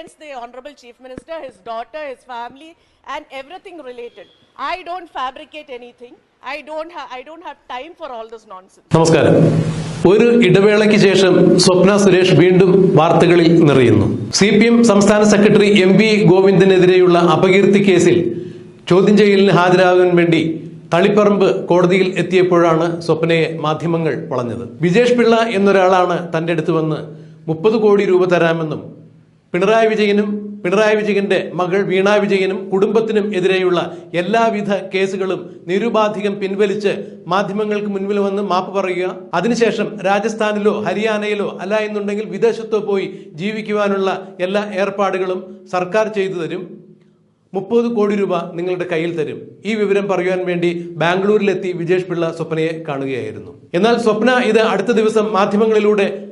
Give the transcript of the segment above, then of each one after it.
against the Honorable Chief Minister, his daughter, his family, and everything related. I don't fabricate anything. I don't, ha- I don't have time for all this nonsense. നമസ്കാരം ഒരു ഇടവേളയ്ക്ക് ശേഷം സ്വപ്ന സുരേഷ് വീണ്ടും വാർത്തകളിൽ നിറയുന്നു C P M സംസ്ഥാന secretary M V ഗോവിന്ദനെതിരെയുള്ള അപകീർത്തി കേസിൽ ചോദ്യം ചെയ്യലിന് ഹാജരാകാൻ വേണ്ടി തളിപ്പറമ്പ് കോടതിയിൽ എത്തിയപ്പോഴാണ് സ്വപ്നയെ മാധ്യമങ്ങൾ വളഞ്ഞത് വിജേഷ് പിള്ള എന്നൊരാളാണ് തന്റെ അടുത്ത് വന്ന് മുപ്പത് കോടി രൂപ തരാമെന്നും പിണറായി വിജയനും പിണറായി വിജയന്റെ മകൾ വീണ വിജയനും കുടുംബത്തിനും എതിരെയുള്ള എല്ലാവിധ കേസുകളും നിരുപാധികം പിൻവലിച്ച് മാധ്യമങ്ങൾക്ക് മുൻപിൽ വന്ന് മാപ്പ് പറയുക. അതിനുശേഷം രാജസ്ഥാനിലോ ഹരിയാനയിലോ അല്ല എന്നുണ്ടെങ്കിൽ വിദേശത്തോ പോയി ജീവിക്കുവാനുള്ള എല്ലാ ഏർപ്പാടുകളും സർക്കാർ ചെയ്തു തരും. മുപ്പത് കോടി രൂപ നിങ്ങളുടെ കയ്യിൽ തരും. ഈ വിവരം പറയുവാൻ വേണ്ടി ബാംഗ്ലൂരിലെത്തി വിജേഷ് പിള്ള സ്വപ്നയെ കാണുകയായിരുന്നു. എന്നാൽ സ്വപ്ന ഇത് അടുത്ത ദിവസം മാധ്യമങ്ങളിലൂടെ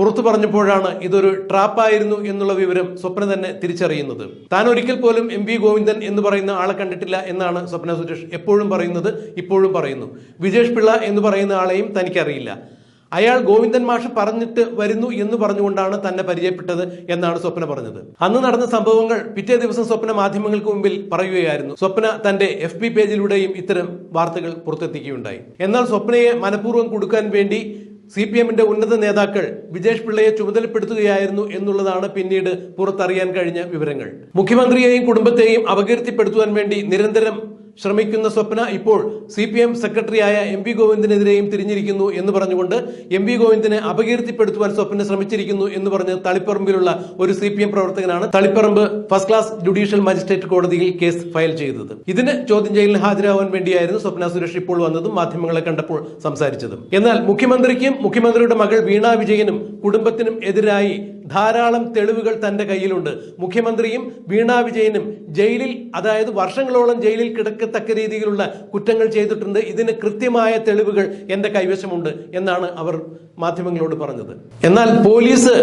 പുറത്തു പറഞ്ഞപ്പോഴാണ് ഇതൊരു ട്രാപ്പായിരുന്നു എന്നുള്ള വിവരം സ്വപ്ന തന്നെ തിരിച്ചറിയുന്നത്. താൻ ഒരിക്കൽ പോലും എം വി ഗോവിന്ദൻ എന്ന് പറയുന്ന ആളെ കണ്ടിട്ടില്ല എന്നാണ് സ്വപ്ന സുരേഷ് എപ്പോഴും പറയുന്നത് ഇപ്പോഴും പറയുന്നു. വിജേഷ് പിള്ള എന്ന് പറയുന്ന ആളെയും തനിക്കറിയില്ല. അയാൾ ഗോവിന്ദൻ മാഷ് പറഞ്ഞിട്ട് വരുന്നു എന്ന് പറഞ്ഞുകൊണ്ടാണ് തന്നെ പരിചയപ്പെട്ടത് എന്നാണ് സ്വപ്ന പറഞ്ഞത്. അന്ന് നടന്ന സംഭവങ്ങൾ പിറ്റേ ദിവസം സ്വപ്ന മാധ്യമങ്ങൾക്ക് മുമ്പിൽ പറയുകയായിരുന്നു. സ്വപ്ന തന്റെ എഫ് പേജിലൂടെയും ഇത്തരം വാർത്തകൾ പുറത്തെത്തിക്കുകയുണ്ടായി. എന്നാൽ സ്വപ്നയെ മനഃപൂർവം കൊടുക്കാൻ വേണ്ടി സി പി എമ്മിന്റെ ഉന്നത നേതാക്കൾ വിജേഷ് പിള്ളയെ ചുമതലപ്പെടുത്തുകയായിരുന്നു എന്നുള്ളതാണ് പിന്നീട് പുറത്തറിയാൻ കഴിഞ്ഞ വിവരങ്ങൾ. മുഖ്യമന്ത്രിയെയും കുടുംബത്തെയും അപകീർത്തിപ്പെടുത്തുവാൻ വേണ്ടി നിരന്തരം ശ്രമിക്കുന്ന സ്വപ്ന ഇപ്പോൾ സി പി എം സെക്രട്ടറിയായ എം പി ഗോവിന്ദനെതിരെയും തിരിഞ്ഞിരിക്കുന്നു എന്ന് പറഞ്ഞുകൊണ്ട് എം പി ഗോവിന്ദനെ അപകീർത്തിപ്പെടുത്തുവാൻ സ്വപ്ന ശ്രമിച്ചിരിക്കുന്നു എന്ന് പറഞ്ഞ് തളിപ്പറമ്പിലുള്ള ഒരു സി പി എം പ്രവർത്തകനാണ് Taliparamba first class judicial magistrate കോടതിയിൽ കേസ് ഫയൽ ചെയ്തത്. ഇതിന് ചോദ്യം ചെയ്യലിന് ഹാജരാവാൻ വേണ്ടിയായിരുന്നു സ്വപ്ന സുരേഷ് ഇപ്പോൾ വന്നതും മാധ്യമങ്ങളെ കണ്ടപ്പോൾ സംസാരിച്ചതും. എന്നാൽ മുഖ്യമന്ത്രിക്കും മുഖ്യമന്ത്രിയുടെ മകൾ വീണ വിജയനും കുടുംബത്തിനും എതിരായി ധാരാളം തെളിവുകൾ തന്റെ കയ്യിലുണ്ട്. മുഖ്യമന്ത്രിയും വീണ വിജയനും ജയിലിൽ അതായത് വർഷങ്ങളോളം ജയിലിൽ കിടക്കത്തക്ക രീതിയിലുള്ള കുറ്റങ്ങൾ ചെയ്തിട്ടുണ്ട്. ഇതിന് കൃത്യമായ തെളിവുകൾ എന്റെ കൈവശമുണ്ട് എന്നാണ് അവർ മാധ്യമങ്ങളോട് പറഞ്ഞത്. എന്നാൽ പോലീസ്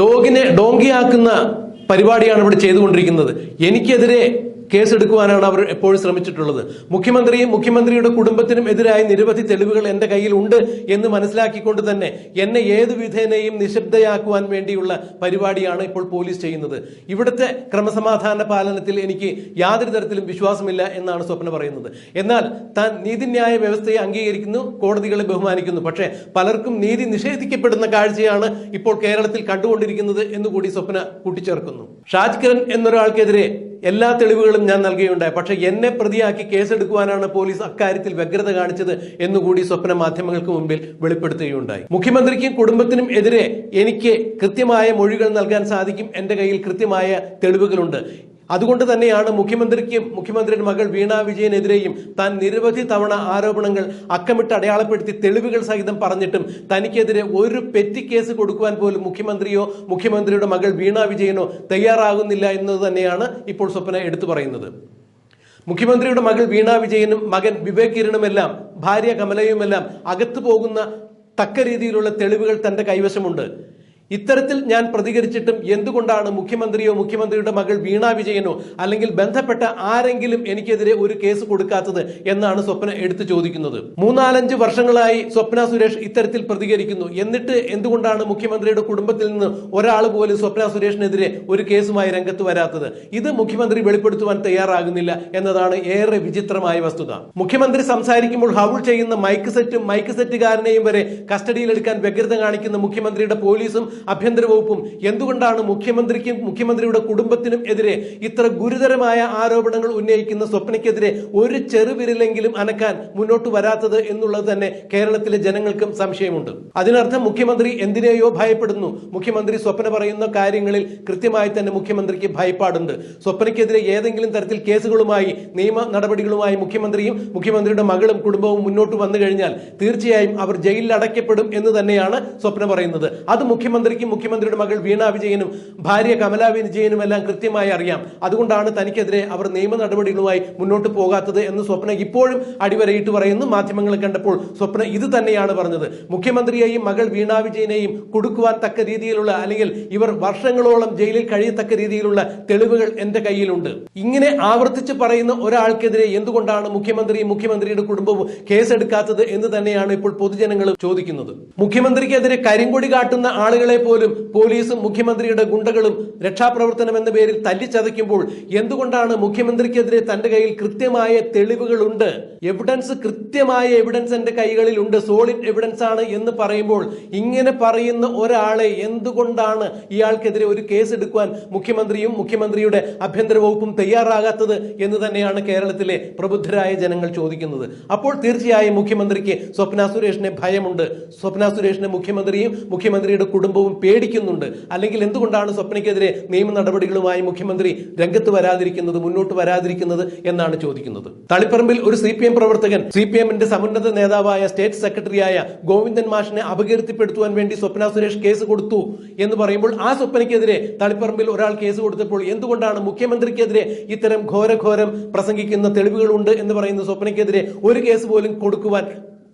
ഡോഗിനെ ഡോങ്കിയാക്കുന്ന പരിപാടിയാണ് ഇവിടെ ചെയ്തുകൊണ്ടിരിക്കുന്നത്. എനിക്കെതിരെ കേസെടുക്കുവാനാണ് അവർ എപ്പോഴും ശ്രമിച്ചിട്ടുള്ളത്. മുഖ്യമന്ത്രിയും മുഖ്യമന്ത്രിയുടെ കുടുംബത്തിനും എതിരായി നിരവധി തെളിവുകൾ എന്റെ കയ്യിൽ ഉണ്ട് എന്ന് മനസ്സിലാക്കിക്കൊണ്ട് തന്നെ എന്നെ ഏതു വിധേനയും നിശബ്ദയാക്കുവാൻ വേണ്ടിയുള്ള പരിപാടിയാണ് ഇപ്പോൾ പോലീസ് ചെയ്യുന്നത്. ഇവിടുത്തെ ക്രമസമാധാന പാലനത്തിൽ എനിക്ക് യാതൊരു തരത്തിലും വിശ്വാസമില്ല എന്നാണ് സ്വപ്ന പറയുന്നത്. എന്നാൽ താൻ നീതിന്യായ വ്യവസ്ഥയെ അംഗീകരിക്കുന്നു കോടതികളെ ബഹുമാനിക്കുന്നു. പക്ഷേ പലർക്കും നീതി നിഷേധിക്കപ്പെടുന്ന കാഴ്ചയാണ് ഇപ്പോൾ കേരളത്തിൽ കണ്ടുകൊണ്ടിരിക്കുന്നത് എന്നുകൂടി സ്വപ്ന കൂട്ടിച്ചേർക്കുന്നു. ഷാജ് കിരൺ എന്നൊരാൾക്കെതിരെ എല്ലാ തെളിവുകളും ഞാൻ നൽകുകയുണ്ടായി പക്ഷേ എന്നെ പ്രതിയാക്കി കേസെടുക്കുവാനാണ് പോലീസ് അക്കാര്യത്തിൽ വ്യഗ്രത കാണിച്ചത് എന്നുകൂടി സ്വപ്ന മാധ്യമങ്ങൾക്ക് മുമ്പിൽ വെളിപ്പെടുത്തുകയുണ്ടായി. മുഖ്യമന്ത്രിക്കും കുടുംബത്തിനും എതിരെ എനിക്ക് കൃത്യമായ മൊഴികൾ നൽകാൻ സാധിക്കും. എന്റെ കയ്യിൽ കൃത്യമായ തെളിവുകളുണ്ട്. അതുകൊണ്ട് തന്നെയാണ് മുഖ്യമന്ത്രിക്കും മുഖ്യമന്ത്രിയുടെ മകൾ വീണ വിജയനെതിരെയും താൻ നിരവധി തവണ ആരോപണങ്ങൾ അക്കമിട്ട് അടയാളപ്പെടുത്തി തെളിവുകൾ സഹിതം പറഞ്ഞിട്ടും തനിക്കെതിരെ ഒരു പെറ്റി കേസ് കൊടുക്കുവാൻ പോലും മുഖ്യമന്ത്രിയോ മുഖ്യമന്ത്രിയുടെ മകൾ വീണ വിജയനോ തയ്യാറാകുന്നില്ല എന്നത് തന്നെയാണ് ഇപ്പോൾ സ്വപ്ന എടുത്തു പറയുന്നത്. മുഖ്യമന്ത്രിയുടെ മകൾ വീണ വിജയനും മകൻ വിവേക് കിരണുമെല്ലാം ഭാര്യ കമലയുമെല്ലാം അകത്തു പോകുന്ന തക്ക രീതിയിലുള്ള തെളിവുകൾ തന്റെ കൈവശമുണ്ട്. ഇത്തരത്തിൽ ഞാൻ പ്രതികരിച്ചിട്ടും എന്തുകൊണ്ടാണ് മുഖ്യമന്ത്രിയോ മുഖ്യമന്ത്രിയുടെ മകൾ വീണ വിജയനോ അല്ലെങ്കിൽ ബന്ധപ്പെട്ട ആരെങ്കിലും എനിക്കെതിരെ ഒരു കേസ് കൊടുക്കാത്തത് എന്നാണ് സ്വപ്ന എടുത്തു ചോദിക്കുന്നത്? മൂന്നാലഞ്ച് വർഷങ്ങളായി സ്വപ്ന സുരേഷ് ഇത്തരത്തിൽ പ്രതികരിക്കുന്നു. എന്നിട്ട് എന്തുകൊണ്ടാണ് മുഖ്യമന്ത്രിയുടെ കുടുംബത്തിൽ നിന്ന് ഒരാൾ പോലും സ്വപ്ന സുരേഷിനെതിരെ ഒരു കേസുമായി രംഗത്ത് വരാത്തത്? ഇത് മുഖ്യമന്ത്രി വെളിപ്പെടുത്തുവാൻ തയ്യാറാകുന്നില്ല എന്നതാണ് ഏറെ വിചിത്രമായ വസ്തുത. മുഖ്യമന്ത്രി സംസാരിക്കുമ്പോൾ ഹൗൾ ചെയ്യുന്ന മൈക്ക് സെറ്റും മൈക്ക് സെറ്റുകാരനെയും വരെ കസ്റ്റഡിയിലെടുക്കാൻ വ്യഗ്രത കാണിക്കുന്ന മുഖ്യമന്ത്രിയുടെ പോലീസും ആഭ്യന്തര വകുപ്പും എന്തുകൊണ്ടാണ് മുഖ്യമന്ത്രിക്കും മുഖ്യമന്ത്രിയുടെ കുടുംബത്തിനും എതിരെ ഇത്ര ഗുരുതരമായ ആരോപണങ്ങൾ ഉന്നയിക്കുന്ന സ്വപ്നയ്ക്കെതിരെ ഒരു ചെറുവിരലെങ്കിലും അനക്കാൻ മുന്നോട്ട് വരാത്തത് എന്നുള്ളത് തന്നെ കേരളത്തിലെ ജനങ്ങൾക്കും സംശയമുണ്ട്. അതിനർത്ഥം മുഖ്യമന്ത്രി എന്തിനെയോ ഭയപ്പെടുന്നു. മുഖ്യമന്ത്രി സ്വപ്ന പറയുന്ന കാര്യങ്ങളിൽ കൃത്യമായി തന്നെ മുഖ്യമന്ത്രിക്ക് ഭയപ്പാടുണ്ട്. സ്വപ്നയ്ക്കെതിരെ ഏതെങ്കിലും തരത്തിൽ കേസുകളുമായി നിയമ നടപടികളുമായി മുഖ്യമന്ത്രിയും മുഖ്യമന്ത്രിയുടെ മകളും കുടുംബവും മുന്നോട്ട് വന്നു കഴിഞ്ഞാൽ തീർച്ചയായും അവർ ജയിലിൽ അടയ്ക്കപ്പെടും എന്ന് തന്നെയാണ് സ്വപ്ന പറയുന്നത്. അത് മുഖ്യമന്ത്രിക്കും മുഖ്യമന്ത്രിയുടെ മകൾ വീണ വിജയനും ഭാര്യ കമലാ വിജയനും എല്ലാം കൃത്യമായി അറിയാം. അതുകൊണ്ടാണ് തനിക്കെതിരെ അവർ നിയമ നടപടികളുമായി മുന്നോട്ട് പോകാത്തത് എന്ന് സ്വപ്ന ഇപ്പോഴും അടിവരയിട്ട് പറയുന്നു. മാധ്യമങ്ങളെ കണ്ടപ്പോൾ സ്വപ്ന ഇത് തന്നെയാണ് പറഞ്ഞത്. മുഖ്യമന്ത്രിയെയും മകൾ വീണ വിജയനെയും കൊടുക്കുവാൻ തക്ക രീതിയിലുള്ള അല്ലെങ്കിൽ ഇവർ വർഷങ്ങളോളം ജയിലിൽ കഴിയത്തക്ക രീതിയിലുള്ള തെളിവുകൾ എന്റെ കയ്യിലുണ്ട്. ഇങ്ങനെ ആവർത്തിച്ച് പറയുന്ന ഒരാൾക്കെതിരെ എന്തുകൊണ്ടാണ് മുഖ്യമന്ത്രിയും മുഖ്യമന്ത്രിയുടെ കുടുംബവും കേസെടുക്കാത്തത് എന്ന് തന്നെയാണ് ഇപ്പോൾ പൊതുജനങ്ങൾ ചോദിക്കുന്നത്. മുഖ്യമന്ത്രിക്കെതിരെ കരിങ്കൊടി കാട്ടുന്ന ആളുകളെ ആളുകളെ പോലും പോലീസും മുഖ്യമന്ത്രിയുടെ ഗുണ്ടകളും രക്ഷാപ്രവർത്തനം എന്ന പേരിൽ തല്ലിച്ചതയ്ക്കുമ്പോൾ എന്തുകൊണ്ടാണ് മുഖ്യമന്ത്രിക്കെതിരെ തന്റെ കയ്യിൽ കൃത്യമായ തെളിവുകളുണ്ട്? എവിഡൻസ് കൃത്യമായ എവിഡൻസ് എന്റെ കൈകളിലുണ്ട് സോളിഡ് എവിഡൻസ് ആണ് എന്ന് പറയുമ്പോൾ ഇങ്ങനെ പറയുന്ന ഒരാളെ എന്തുകൊണ്ടാണ് ഇയാൾക്കെതിരെ ഒരു കേസ് എടുക്കുവാൻ മുഖ്യമന്ത്രിയും മുഖ്യമന്ത്രിയുടെ ആഭ്യന്തര വകുപ്പും തയ്യാറാകാത്തത് എന്ന് തന്നെയാണ് കേരളത്തിലെ പ്രബുദ്ധരായ ജനങ്ങൾ ചോദിക്കുന്നത്. അപ്പോൾ തീർച്ചയായും മുഖ്യമന്ത്രിക്ക് സ്വപ്ന സുരേഷിനെ ഭയമുണ്ട്. സ്വപ്ന സുരേഷിനെ മുഖ്യമന്ത്രിയും മുഖ്യമന്ത്രിയുടെ കുടുംബവും പേടിക്കുന്നുണ്ട്. അല്ലെങ്കിൽ എന്തുകൊണ്ടാണ് സ്വപ്നയ്ക്കെതിരെ നിയമ നടപടികളുമായി മുഖ്യമന്ത്രി രംഗത്ത് വരാതിരിക്കുന്നത് മുന്നോട്ട് വരാതിരിക്കുന്നത് എന്നാണ് ചോദിക്കുന്നത്. തളിപ്പറമ്പിൽ ഒരു സി പി എം പ്രവർത്തകൻ സി പി എമ്മിന്റെ സമുന്നത നേതാവായ സ്റ്റേറ്റ് സെക്രട്ടറിയായ ഗോവിന്ദൻ മാഷിനെ അപകീർത്തിപ്പെടുത്തുവാൻ വേണ്ടി സ്വപ്ന സുരേഷ് കേസ് കൊടുത്തു എന്ന് പറയുമ്പോൾ ആ സ്വപ്നയ്ക്കെതിരെ തളിപ്പറമ്പിൽ ഒരാൾ കേസ് കൊടുത്തപ്പോൾ എന്തുകൊണ്ടാണ് മുഖ്യമന്ത്രിക്കെതിരെ ഇത്തരം ഘോരഘോരം പ്രസംഗിക്കുന്ന തെളിവുകളുണ്ട് എന്ന് പറയുന്ന സ്വപ്നയ്ക്കെതിരെ ഒരു കേസ് പോലും കൊടുക്കുവാൻ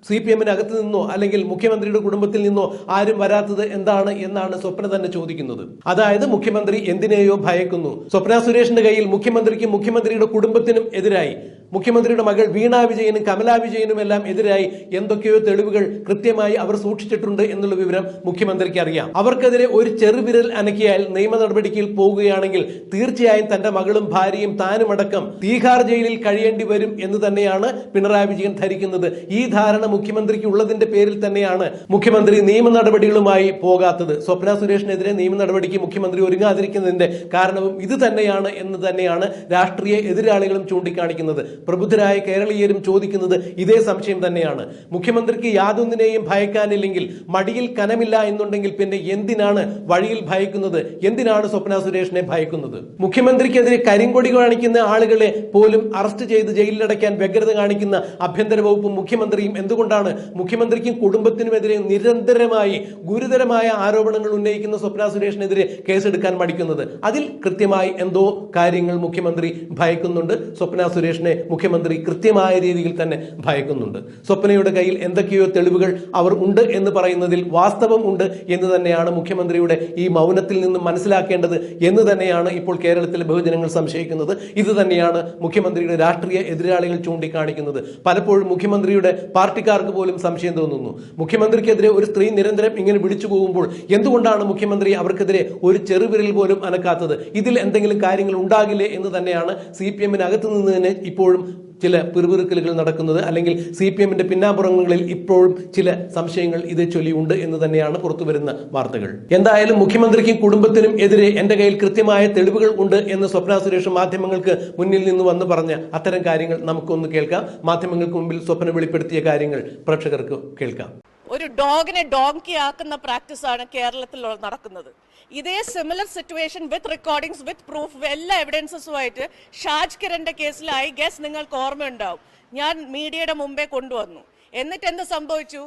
സി പി എമ്മിനകത്ത് നിന്നോ അല്ലെങ്കിൽ മുഖ്യമന്ത്രിയുടെ കുടുംബത്തിൽ നിന്നോ ആരും വരാത്തത് എന്താണ് എന്നാണ് സ്വപ്ന തന്നെ ചോദിക്കുന്നത്. അതായത് മുഖ്യമന്ത്രി എന്തിനെയോ ഭയക്കുന്നു. സ്വപ്ന സുരേഷിന്റെ കയ്യിൽ മുഖ്യമന്ത്രിക്കും മുഖ്യമന്ത്രിയുടെ കുടുംബത്തിനും എതിരായി. മുഖ്യമന്ത്രിയുടെ മകൾ വീണ വിജയനും കമലാ വിജയനും എല്ലാം എതിരായി എന്തൊക്കെയോ തെളിവുകൾ കൃത്യമായി അവർ സൂക്ഷിച്ചിട്ടുണ്ട് എന്നുള്ള വിവരം മുഖ്യമന്ത്രിക്ക് അറിയാം. അവർക്കെതിരെ ഒരു ചെറുവിരൽ അനക്കിയാൽ നിയമ നടപടിക്ക് പോവുകയാണെങ്കിൽ തീർച്ചയായും തന്റെ മകളും ഭാര്യയും താനുമടക്കം തീഹാർ ജയിലിൽ കഴിയേണ്ടി വരും എന്ന് തന്നെയാണ് പിണറായി വിജയൻ ധരിക്കുന്നത്. ഈ ധാരണ മുഖ്യമന്ത്രിക്ക് ഉള്ളതിന്റെ പേരിൽ തന്നെയാണ് മുഖ്യമന്ത്രി നിയമ നടപടികളുമായി പോകാത്തത്. സ്വപ്ന സുരേഷിനെതിരെ നിയമ നടപടിക്ക് മുഖ്യമന്ത്രി ഒരുങ്ങാതിരിക്കുന്നതിന്റെ കാരണവും ഇത് തന്നെയാണ് എന്ന് തന്നെയാണ് രാഷ്ട്രീയ എതിരാളികളും ചൂണ്ടിക്കാണിക്കുന്നത്. പ്രബുദ്ധരായ കേരളീയരും ചോദിക്കുന്നത് ഇതേ സംശയം തന്നെയാണ്. മുഖ്യമന്ത്രിക്ക് യാതൊന്നിനെയും ഭയക്കാനില്ലെങ്കിൽ മടിയിൽ കനമില്ല എന്നുണ്ടെങ്കിൽ പിന്നെ എന്തിനാണ് വഴിയിൽ ഭയക്കുന്നത്? എന്തിനാണ് സ്വപ്ന സുരേഷിനെ ഭയക്കുന്നത്? മുഖ്യമന്ത്രിക്കെതിരെ കരിങ്കൊടി കാണിക്കുന്ന ആളുകളെ പോലും അറസ്റ്റ് ചെയ്ത് ജയിലിലടയ്ക്കാൻ വ്യഗ്രത കാണിക്കുന്ന ആഭ്യന്തര വകുപ്പും മുഖ്യമന്ത്രിയും എന്തുകൊണ്ടാണ് മുഖ്യമന്ത്രിക്കും കുടുംബത്തിനുമെതിരെ നിരന്തരമായി ഗുരുതരമായ ആരോപണങ്ങൾ ഉന്നയിക്കുന്ന സ്വപ്ന സുരേഷിനെതിരെ കേസെടുക്കാൻ മടിക്കുന്നത്? അതിൽ കൃത്യമായി എന്തോ കാര്യങ്ങൾ മുഖ്യമന്ത്രി ഭയക്കുന്നുണ്ട്. സ്വപ്ന സുരേഷിനെ മുഖ്യമന്ത്രി കൃത്യമായ രീതിയിൽ തന്നെ ഭയക്കുന്നുണ്ട്. സ്വപ്നയുടെ കയ്യിൽ എന്തൊക്കെയോ തെളിവുകൾ അവർ ഉണ്ട് എന്ന് പറയുന്നതിൽ വാസ്തവം ഉണ്ട് എന്ന് തന്നെയാണ് മുഖ്യമന്ത്രിയുടെ ഈ മൗനത്തിൽ നിന്നും മനസ്സിലാക്കേണ്ടത് എന്ന് തന്നെയാണ് ഇപ്പോൾ കേരളത്തിലെ ബഹുജനങ്ങൾ സംശയിക്കുന്നത്. ഇത് തന്നെയാണ് മുഖ്യമന്ത്രിയുടെ രാഷ്ട്രീയ എതിരാളികൾ ചൂണ്ടിക്കാണിക്കുന്നത്. പലപ്പോഴും മുഖ്യമന്ത്രിയുടെ പാർട്ടിക്കാർക്ക് പോലും സംശയം തോന്നുന്നു. മുഖ്യമന്ത്രിക്കെതിരെ ഒരു സ്ത്രീ നിരന്തരം ഇങ്ങനെ വിളിച്ചു പോകുമ്പോൾ എന്തുകൊണ്ടാണ് മുഖ്യമന്ത്രി അവർക്കെതിരെ ഒരു ചെറുവിരൽ പോലും അനക്കാത്തത്? ഇതിൽ എന്തെങ്കിലും കാര്യങ്ങൾ ഉണ്ടാകില്ലേ എന്ന് തന്നെയാണ് സി പി എമ്മിനകത്ത് നിന്ന് തന്നെ ഇപ്പോഴും ചില പിറുപിറുക്കലുകൾ നടക്കുന്നത് അല്ലെങ്കിൽ സി പി എമ്മിന്റെ പിന്നാമ്പുറങ്ങളിൽ ഇപ്പോഴും ചില സംശയങ്ങൾ ഇതേ ചൊല്ലിയുണ്ട് എന്ന് തന്നെയാണ് പുറത്തുവരുന്ന വാർത്തകൾ. എന്തായാലും മുഖ്യമന്ത്രിക്കും കുടുംബത്തിനും എതിരെ എന്റെ കയ്യിൽ കൃത്യമായ തെളിവുകൾ ഉണ്ട് എന്ന് സ്വപ്ന സുരേഷ് മാധ്യമങ്ങൾക്ക് മുന്നിൽ നിന്ന് വന്ന് പറഞ്ഞ അത്തരം കാര്യങ്ങൾ നമുക്കൊന്ന് കേൾക്കാം. മാധ്യമങ്ങൾക്ക് മുമ്പിൽ സ്വപ്ന വെളിപ്പെടുത്തിയ കാര്യങ്ങൾ പ്രേക്ഷകർക്ക് കേൾക്കാം. ഒരു ഡോഗിനെ ഡോങ്കി ആക്കുന്ന പ്രാക്ടീസാണ് കേരളത്തിൽ നടക്കുന്നത്. ഇതേ similar situation with recordings with proof എല്ലാ എവിഡൻസസുമായിട്ട് ഷാജ് കിരന്റെ കേസിൽ ഐ ഗസ് നിങ്ങൾക്ക് ഓർമ്മയുണ്ടാവും. ഞാൻ മീഡിയയുടെ മുമ്പേ കൊണ്ടുവന്നു. എന്നിട്ട് എന്ത് സംഭവിച്ചു?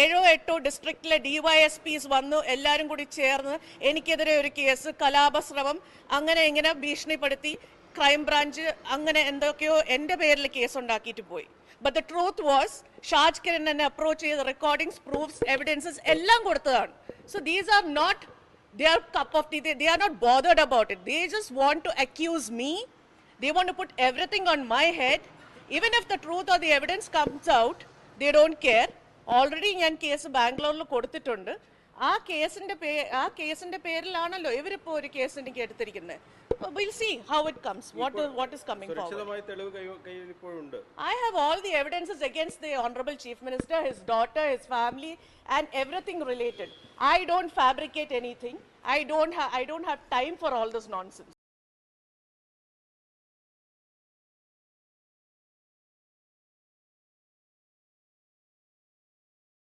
ഏഴോ എട്ടോ ഡിസ്ട്രിക്റ്റിലെ ഡിവൈഎസ്പിസ് വന്നു എല്ലാവരും കൂടി ചേർന്ന് എനിക്കെതിരെ ഒരു കേസ് കലാപശ്രമം അങ്ങനെ ഇങ്ങനെ ഭീഷണിപ്പെടുത്തി. ക്രൈംബ്രാഞ്ച് അങ്ങനെ എന്തൊക്കെയോ എന്റെ പേരിൽ കേസ് ഉണ്ടാക്കിയിട്ട് പോയി but the truth was Shaj Kiran എന്നെ അപ്രോച്ച് ചെയ്ത റെക്കോർഡിങ്സ് പ്രൂഫ്സ് എവിഡൻസസ് എല്ലാം കൊടുത്തതാണ് so these are not their cup of tea. They, they are not bothered about it. They just want to accuse me. They want to put everything on my head. Even if the truth or the evidence comes out, they don't care. Already ഞാൻ case ബാംഗ്ലൂരിൽ കൊടുത്തിട്ടുണ്ട് ആ കേസിന്റെ പേ ആ കേസിന്റെ പേരിലാണല്ലോ ഇവരിപ്പോ ഒരു case എനിക്ക് എടുത്തിരിക്കുന്നത് we'll see how it comes. What is what is coming forward. I have all the evidences against the honorable chief minister, his daughter, his family, and everything related. I don't fabricate anything. I don't have I don't have time for all this nonsense.